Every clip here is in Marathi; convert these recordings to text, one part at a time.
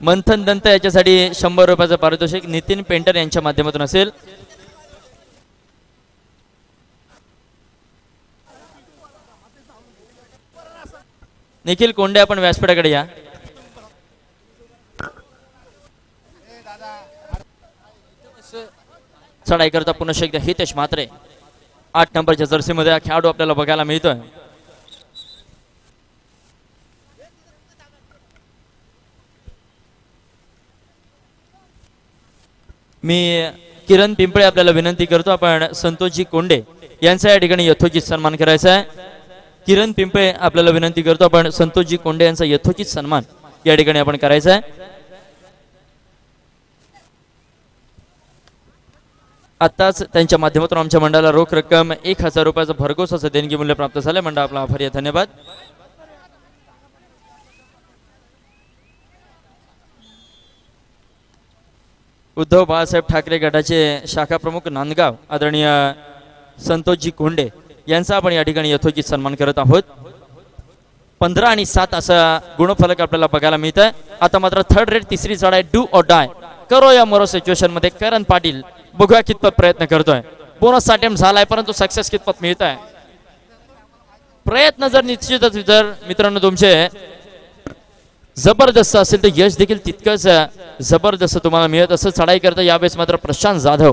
मंथन दंत याच्यासाठी शंभर रुपयाचं पारितोषिक. नितीन पेंटर यांच्या माध्यमातून असेल. निखिल कोंडे आपण व्यासपीठाकडे या. चढाई करता पुन्हा एकदा हितेश मात्रे आठ नंबरच्या जर्सीमध्ये हा खेळाडू आपल्याला बघायला मिळतोय. मी किरण पिंपळे आपल्याला विनंती करतो आपण संतोषजी कोंडे यांचा या ठिकाणी यथोचित सन्मान करायचा आहे. किरण पिंपळे आपल्याला विनंती करतो आपण संतोषजी कोंडे यांचा यथोचित सन्मान या ठिकाणी आपण करायचा आहे. आताच त्यांच्या माध्यमातून आमच्या मंडळाला रोख रक्कम एक हजार रुपयाचा भरघोस असं देणगी मूल्य प्राप्त झालं मंडळ आपला आभारी आहे. धन्यवाद. उद्धव बाळासाहेब ठाकरे गटाचे शाखा प्रमुख नांदगाव आदरणीय संतोषजी कोंडे यांचा आपण या ठिकाणी यथोचित सन्मान करत आहोत. पंधरा आणि सात असा गुणफलक आपल्याला बघायला मिळत आहे आता मात्र थर्ड रेट तिसरी चढ आहे डू ऑर डाय करो या मोरो सिच्युएशनमध्ये करण पाटील बघूया कितपत प्रयत्न करतोय. बोनस अटेम्प्ट झालाय परंतु सक्सेस कितपत मिळत आहे प्रयत्न जर निश्चितच जर मित्रांनो तुमचे जबरदस्त असेल तर यश देखील तितकंच जबरदस्त तुम्हाला मिळत असं चढाई करता यावेळेस मात्र प्रशांत जाधव.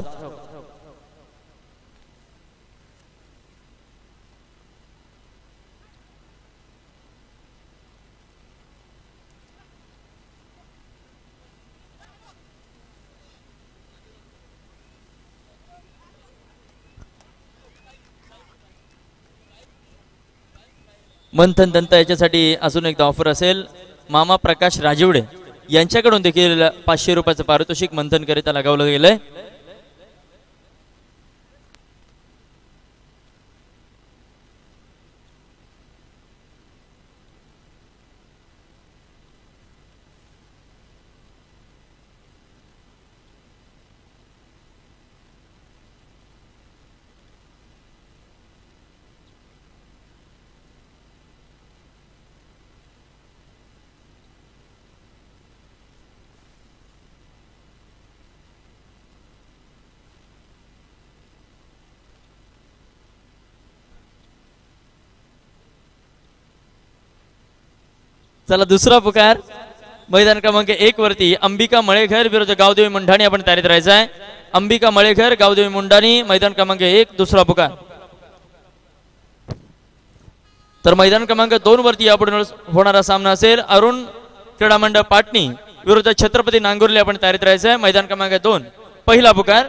मंथन दंत याच्यासाठी अजून एकदा ऑफर असेल. मामा प्रकाश राजिवडे यांच्याकडून देखील पाचशे रुपयाचं पारितोषिक मंथन करिता लगावलं गेलंय. चला दुसरा पुकार. मैदान क्रमांक एक वरती अंबिका मळेघर विरुद्ध गावदेवी मुंढाणी आपण तयारीत राहायचं आहे. अंबिका मळेघर गावदेवी मुंढाणी मैदान क्रमांक एक दुसरा पुकार. तर मैदान क्रमांक दोन वरती यापुढे होणारा सामना असेल. अरुण क्रीडा मंडळ पाटणी विरुद्ध छत्रपती नांगुर्ले आपण तयारीत राहायचं आहे. मैदान क्रमांक दोन पहिला पुकार.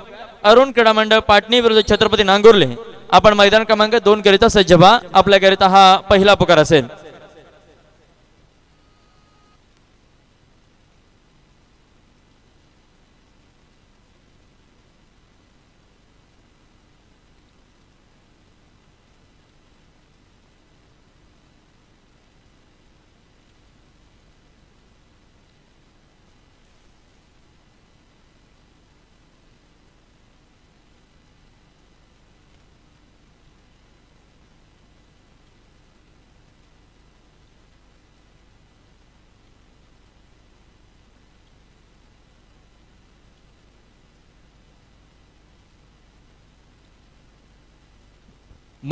अरुण क्रीडा मंडळ पाटणी विरुद्ध छत्रपती नांगुर्ले. आपण मैदान क्रमांक दोन करिता सज्ज व्हा. आपल्याकरिता हा पहिला पुकार असेल.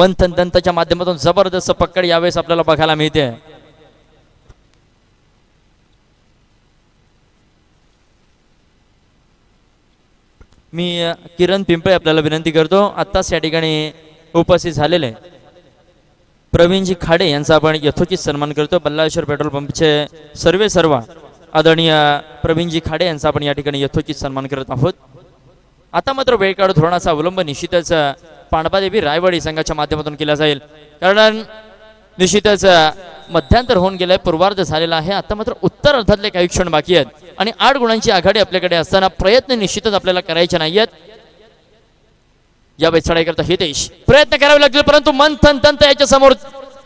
मंथन दंतच्या माध्यमातून जबरदस्त पकड यावेळेस आपल्याला बघायला मिळते. मी किरण पिंपळे आपल्याला विनंती करतो आत्ताच या ठिकाणी उपस्थित झालेले प्रवीणजी खाडे यांचा आपण यथोचित सन्मान करतो. बल्लाळेश्वर पेट्रोल पंपचे सर्वे सर्व आदरणीय प्रवीणजी खाडे यांचा आपण या ठिकाणी यथोचित सन्मान करत आहोत. आता मात्र वेळ काढू धोरणाचा अवलंब निश्चितच पांडबादेवी रायवाडी संघाच्या माध्यमातून केला जाईल. कारण निश्चितच मध्यांतर होऊन गेलंय पूर्वार्ध झालेला आहे. आता मात्र उत्तर अर्थातले काही क्षण बाकी आहेत. आणि आठ गुणांची आघाडी आपल्याकडे असताना प्रयत्न निश्चितच आपल्याला करायचे नाहीयेत. यावेळेस चढाई करता हितेश. प्रयत्न करावे लागतील परंतु मंथन तंत याच्या समोर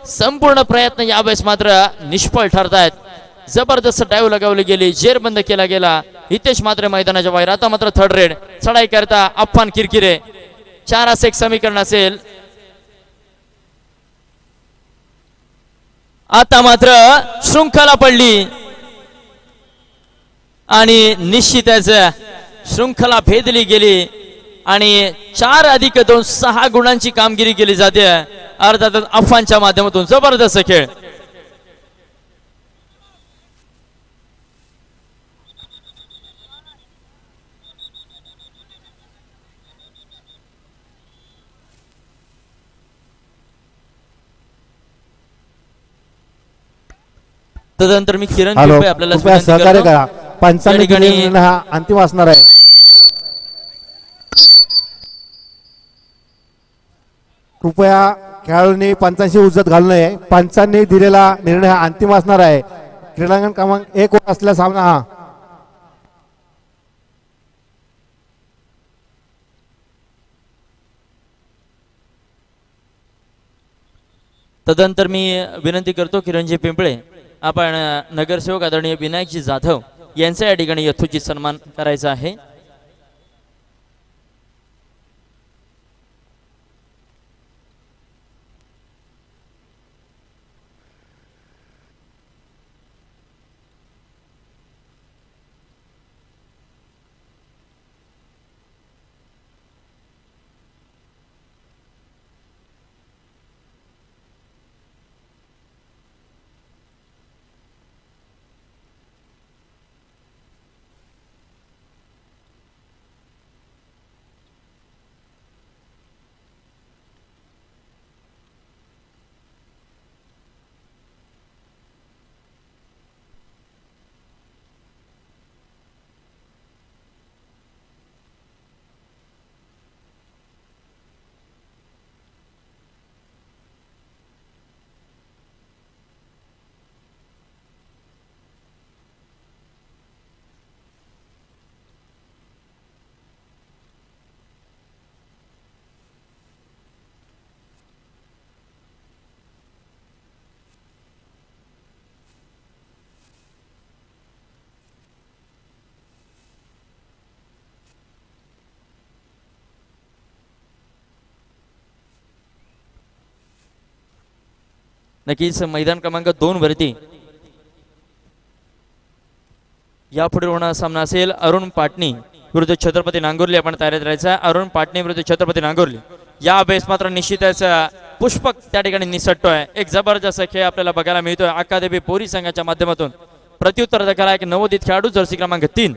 संपूर्ण प्रयत्न यावेळेस मात्र निष्फळ ठरत आहेत जबरदस्त डायव लगावली गेली जेर बंद केला गेला. हितेश मात्र मैदानाच्या बाहेर. आता मात्र थर्ड रेड चढाई करता अफान किरकिरे. चार असं एक समीकरण असेल. आता मात्र शृंखला पडली. आणि निश्चितच शृंखला भेदली गेली. आणि चार अधिक दोन सहा गुणांची कामगिरी केली जाते. अर्थातच अफानच्या माध्यमातून. जबरदस्त खेळ. तदनंतर मी किरण हॅलो पिंपळे आपल्याला कृपया विनंती सहकार्य करतो. करा. पंचांनी या ठिकाणी- दिलेला निर्णय हा अंतिम असणार आहे. कृपया खेळाडूंनी पंचांशी उजत घालू नये. पंचांनी दिलेला निर्णय हा अंतिम असणार आहे. क्रीडांगण क्रमांक एक वर असलेला सामना हा. तदनंतर मी विनंती करतो किरणजी पिंपळे आपण नगरसेवक आदरणीय विनायकजी जाधव यांचा या ठिकाणी यथोचित सन्मान करायचा आहे. नक्कीच मैदान क्रमांक दोन वरती. यापुढे होणारा सामना असेल अरुण पाटणी विरुद्ध छत्रपती नांगुर्ली. आपण तयारीत राहायचा अरुण पाटणी विरुद्ध छत्रपती नांगुर्ली. या बेस मात्र निश्चितच पुष्पक त्या ठिकाणी निसटतोय. एक जबरदस्त खेळ आपल्याला बघायला मिळतोय. अकादेवी पोरी संघाच्या माध्यमातून. प्रत्युत्तर दखल एक नवोदित खेळाडू जर्सी क्रमांक तीन.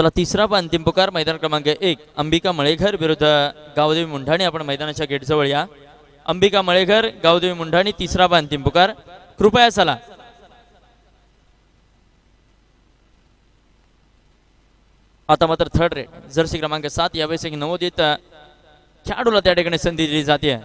चला तिसरा व अंतिम पुकार मैदान क्रमांक एक अंबिका मळेघर विरुद्ध गावदेवी मुंढाणी. आपण मैदानाच्या गेटजवळ या. अंबिका मळेघर गावदेवी मुंढाणी तिसरा व अंतिम पुकार. कृपया चला. आता मात्र थर्ड रेट जर्सी क्रमांक सात यावेळेस एक नवोदित खेळाडूला त्या ठिकाणी संधी दिली जाते.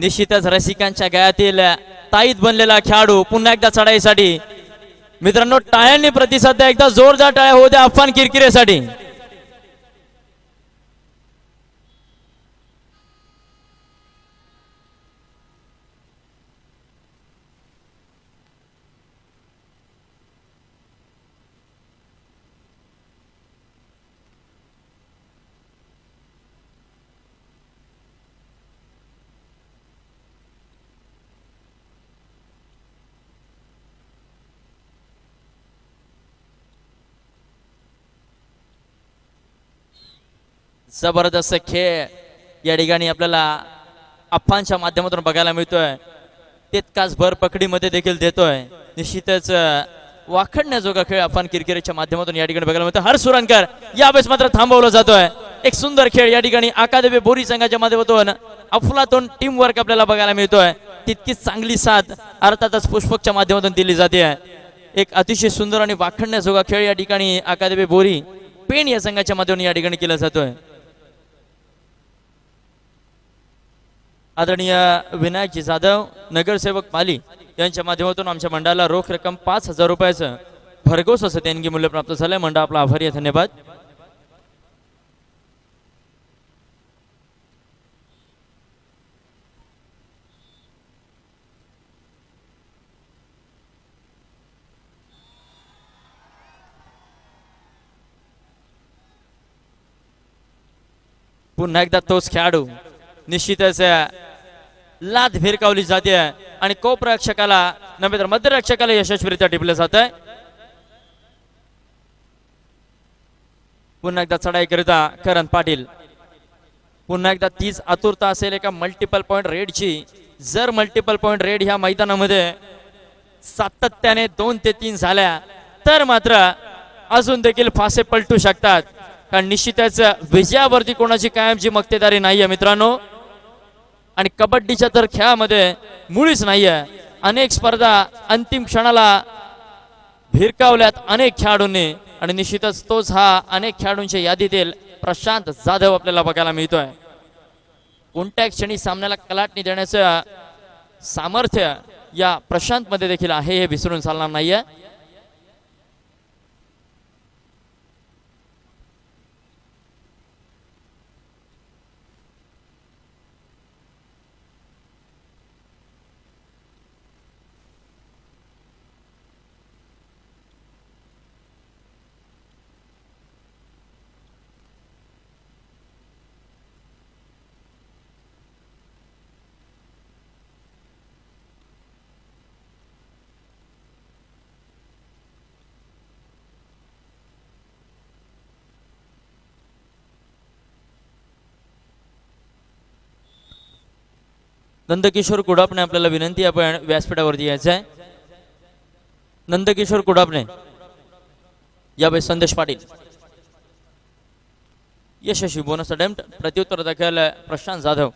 निश्चितच रसिकांच्या गळ्यातील ताईत बनलेला खेळाडू पुन्हा एकदा चढाईसाठी. मित्रांनो टाळ्यांनी प्रतिसाद एकदा जोरदार टाळ्या होऊ द्या अफान किरकिरेसाठी. जबरदस्त खेळ या ठिकाणी आपल्याला अप्पांच्या माध्यमातून बघायला मिळतोय. तितकाच भर पकडीमध्ये देखील देतोय. निश्चितच वाखडण्याजोगा खेळ आपण किरकिरीच्या माध्यमातून या ठिकाणी बघायला मिळतो हर या यावेळेस मात्र थांबवला जातोय. एक सुंदर खेळ या ठिकाणी अकादमी बोरी संघाच्या माध्यमातून अफलातून टीम वर्क आपल्याला बघायला मिळतोय. तितकीच चांगली साथ अर्थातच पुष्पकच्या माध्यमातून दिली जाते. एक अतिशय सुंदर आणि वाखडण्याजोगा खेळ या ठिकाणी अकादमी बोरी पेण या संघाच्या माध्यमातून या ठिकाणी केला जातोय. आदरणीय विनायकजी जाधव नगरसेवक पाली यांच्या माध्यमातून आमच्या मंडळाला रोख रक्कम पाच हजार रुपयाचं भरघोस असं देणगी मूल्य प्राप्त झालंय. मंडळ आपला आभारी आहे. धन्यवाद. पुन्हा एकदा तोच खेळाडू निश्चितच लाद भिरकावली जाते. आणि कोप रक्षकाला नव्हे तर मध्य रक्षकाला यशस्वीरित्या टिपलं जात आहे पुन्हा एकदा चढाई करिता करण पाटील. पुन्हा एकदा तीच आतुरता असेल एका मल्टिपल पॉईंट रेडची जर मल्टिपल पॉईंट रेड ह्या मैदानामध्ये सातत्याने दोन ते तीन झाल्या तर मात्र अजून देखील फासे पलटू शकतात. कारण निश्चितच विजयावरती कोणाची कायमची मक्तेदारी नाहीये मित्रांनो. आणि कबड्डीच्या तर खेळामध्ये मुळीच नाहीये. अनेक स्पर्धा अंतिम क्षणाला भिरकावल्यात अनेक खेळाडूंनी आणि निश्चितच तोच हा अनेक खेळाडूंच्या यादीतील प्रशांत जाधव आपल्याला बघायला मिळतोय. कोणत्या क्षणी सामन्याला कलाटणी देण्याचं सामर्थ्य या प्रशांत मध्ये देखील आहे हे विसरून चालणार नाहीये. नंदकिशोर कुडापणे आपल्याला विनंती आपण व्यासपीठावरती यायचं आहे. नंदकिशोर कुडापणे यावेळी संदेश पाटील. यशस्वी बोनस अटेम्प्ट प्रत्युत्तर दाखल प्रशांत जाधव.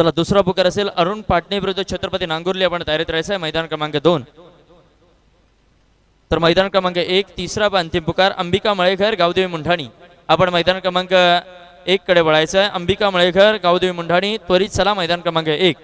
चला दुसरा पुकार असेल अरुण पाटणे विरुद्ध छत्रपती नांगुर्ली. आपण तयारीत राहायचं आहे मैदान क्रमांक दोन. तर मैदान क्रमांक एक तिसरा व अंतिम पुकार अंबिका मळेघर गावदेवी मुंढाणी. आपण मैदान क्रमांक एक कडे वळायचं आहे अंबिका मळेघर गावदेवी मुंढाणी त्वरित चला मैदान क्रमांक एक.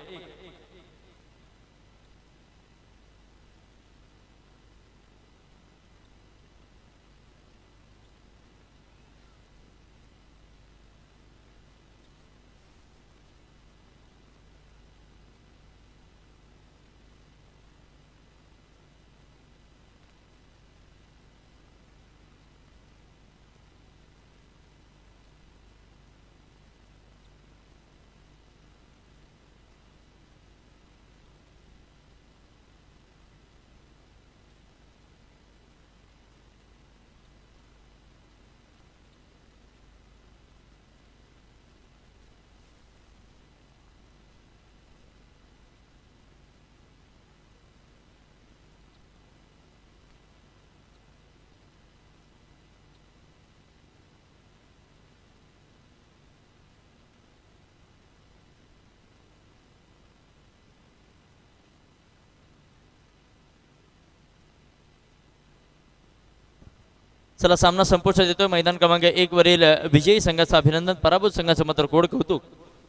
चला सामना संपुष्टात येतोय. मैदान क्रमांक एक वरील विजयी संघाचं अभिनंदन. पराभूत संघाचं मात्र गोड कौतुक.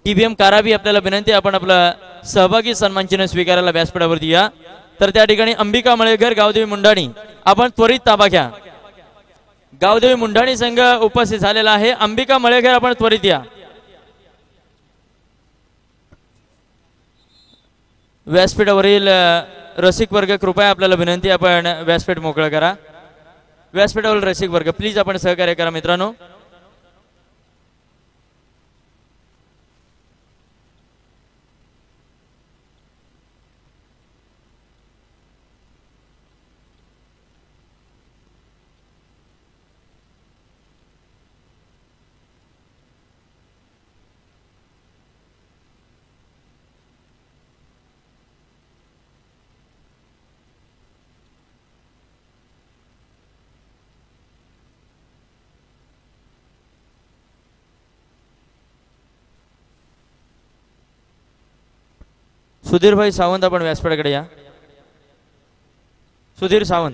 टीबीएम काराबी आपल्याला विनंती आपण आपला सहभागी सन्मान चिन्ह स्वीकारायला व्यासपीठावरती या. तर त्या ठिकाणी अंबिका मळेघर गावदेवी मुंडाणी. आपण त्वरित ताबा घ्या. गावदेवी मुंडाणी संघ उपस्थित झालेला आहे. अंबिका मळेघर आपण त्वरित या. व्यासपीठावरील रसिक वर्ग कृपया आपल्याला विनंती आपण व्यासपीठ मोकळं करा. व्यासपीठावरील रसिक वर्ग प्लीज आपण सहकार्य करा मित्रांनो. सुधीरभाई सावंत आपण व्यासपीठाकडे या. सुधीर सावंत.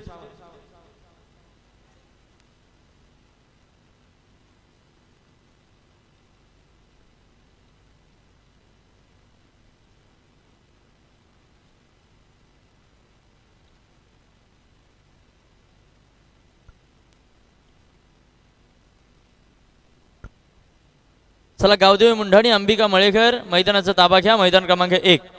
चला गावदेवी मुंढाणी अंबिका मळेकर मैदानाचा ताबा घ्या. मैदान क्रमांक एक.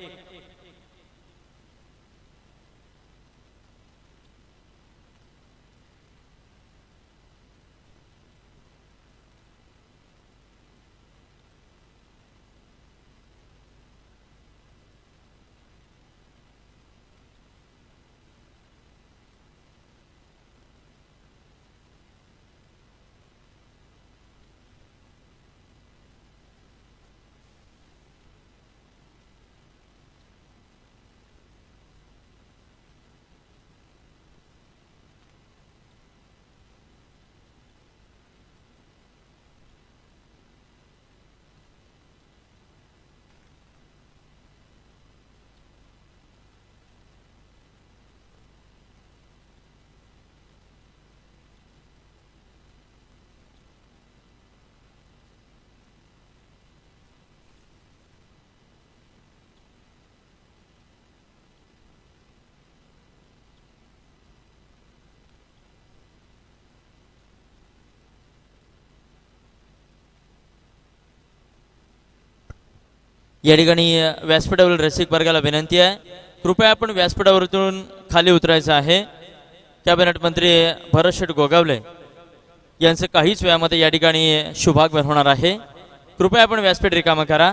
या ठिकाणी व्यासपीठावरील रसिक वर्गाला विनंती आहे. कृपया आपण व्यासपीठावरतून खाली उतरायचं आहे. कॅबिनेट मंत्री भरत शेठ गोगावले यांचं काहीच वेळामध्ये या ठिकाणी शुभागमन होणार आहे. कृपया आपण व्यासपीठ रिकामं करा.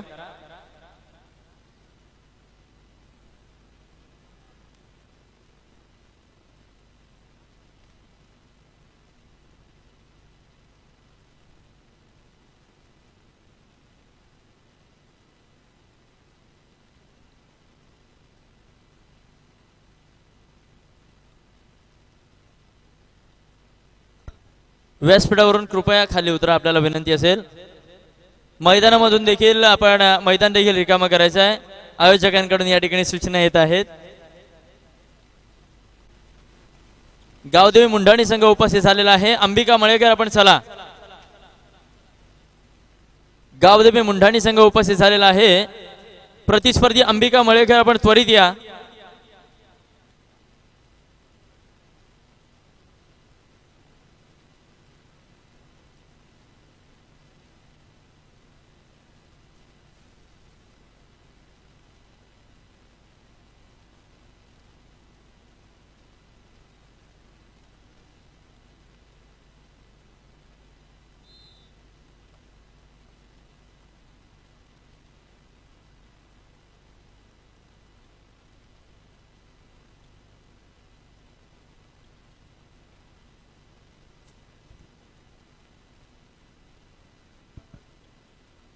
व्यासपीठावरून कृपया खाली उतरा आपल्याला विनंती असेल. मैदानामधून देखील आपण मैदान देखील रिकामा करायचं आहे. आयोजकांकडून या ठिकाणी सूचना येत आहेत. गावदेवी मुंडाणी संघ उपस्थित झालेला आहे. अंबिका मळेकर आपण चला. गावदेवी मुंडाणी संघ उपस्थित झालेला आहे. प्रतिस्पर्धी अंबिका मळेकर आपण त्वरित या.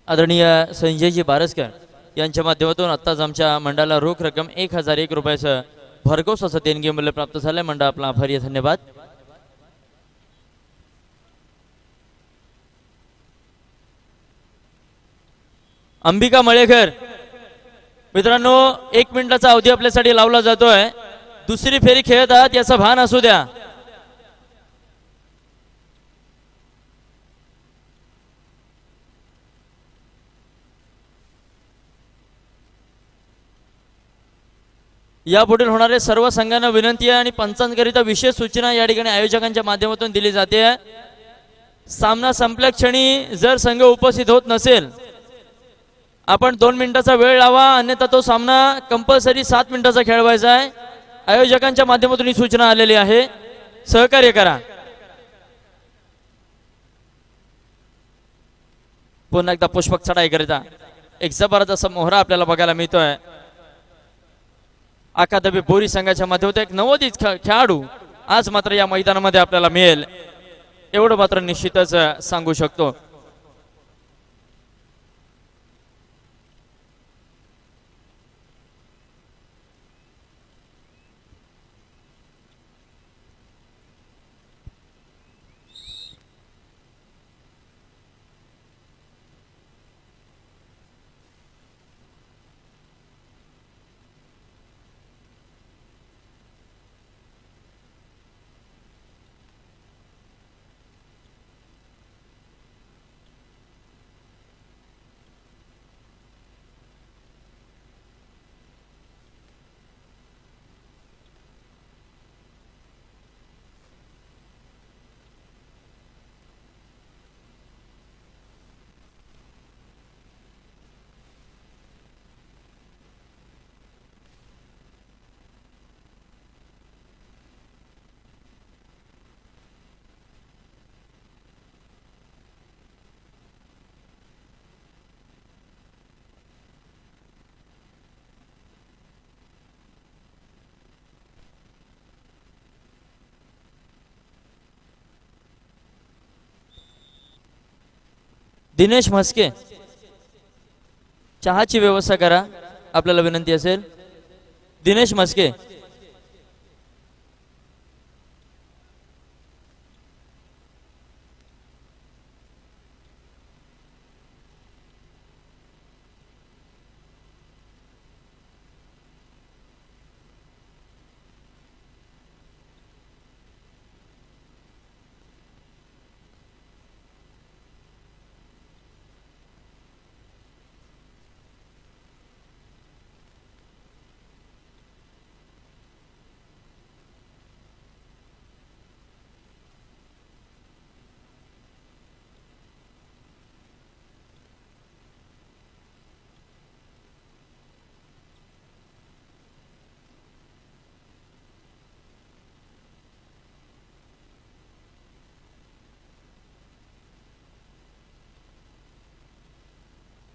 आदरणीय संजयजी बारसकर यांच्या माध्यमातून आत्ताच आमच्या मंडळाला रोख रक्कम एक हजार एक रुपयाचं भरघोस असं देणगी मूल्य प्राप्त झालंय. मंडळ आपला आभारी धन्यवाद. अंबिका मळेकर मित्रांनो एक मिनिटाचा अवधी आपल्यासाठी लावला जातोय. दुसरी फेरी खेळत आहात याचा भान असू द्या. यापुढील होणारे सर्व संघांना विनंती आहे आणि पंचांकरिता विशेष सूचना या ठिकाणी आयोजकांच्या माध्यमातून दिली जाते. सामना संपल्या क्षणी जर संघ उपस्थित होत नसेल आपण दोन मिनिटाचा वेळ लावा अन्यथा तो सामना कंपल्सरी सात मिनिटाचा खेळवायचा आहे. आयोजकांच्या माध्यमातून ही सूचना आलेली आहे. सहकार्य करा. पुन्हा एकदा पुष्पक चढाई करिता. एक जबरदस्त मोहरा आपल्याला बघायला मिळतोय. अकादमी बोरी संघाच्या माध्यमातून एक नवोदित खेळाडू आज मात्र या मैदानामध्ये आपल्याला मिळेल. एवढं मात्र निश्चितच सांगू शकतो. दिनेश म्हस्के चहाची व्यवस्था करा आपल्याला विनंती असेल. दिनेश म्हस्के